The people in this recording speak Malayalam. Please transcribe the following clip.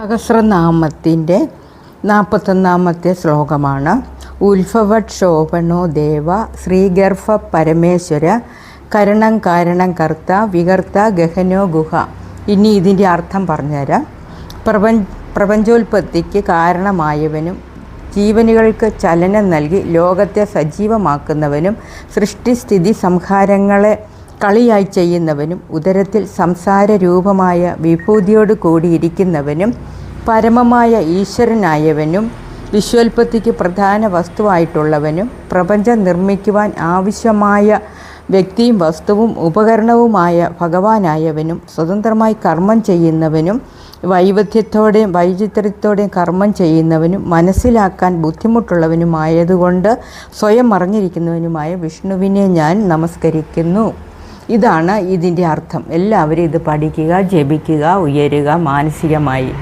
സഹസ്രനാമത്തിന്റെ നാൽപ്പത്തൊന്നാമത്തെ ശ്ലോകമാണ്. ഉത്ഭവത് ശോഭനോ ദേവ ശ്രീഗർഭ പരമേശ്വര കരണം കാരണം കർത്ത വികർത്ത ഗഹനോ ഗുഹ. ഇനി ഇതിന്റെ അർത്ഥം പറഞ്ഞുതരാം. പ്രപഞ്ച പ്രപഞ്ചോൽപത്തിക്ക് കാരണമായവനും ജീവനുകൾക്ക് ചലനം നൽകി ലോകത്തെ സജീവമാക്കുന്നവനും സൃഷ്ടിസ്ഥിതി സംഹാരങ്ങളെ കളിയായി ചെയ്യുന്നവനും ഉദരത്തിൽ സംസാര രൂപമായ വിഭൂതിയോട് കൂടിയിരിക്കുന്നവനും പരമമായ ഈശ്വരനായവനും വിശ്വോൽപ്പത്തിക്ക് പ്രധാന വസ്തുവായിട്ടുള്ളവനും പ്രപഞ്ചം നിർമ്മിക്കുവാൻ ആവശ്യമായ വ്യക്തിയും വസ്തുവും ഉപകരണവുമായ ഭഗവാനായവനും സ്വതന്ത്രമായി കർമ്മം ചെയ്യുന്നവനും വൈവിധ്യത്തോടെയും വൈചിത്രത്തോടെയും കർമ്മം ചെയ്യുന്നവനും മനസ്സിലാക്കാൻ ബുദ്ധിമുട്ടുള്ളവനുമായതുകൊണ്ട് സ്വയം അറിഞ്ഞിരിക്കുന്നവനുമായ വിഷ്ണുവിനെ ഞാൻ നമസ്കരിക്കുന്നു. ഇതാണ് ഇതിന്റെ അർത്ഥം. എല്ലാവരും ഇത് പഠിക്കുക ജപിക്കുക ഉയരുക മാനസികമായി.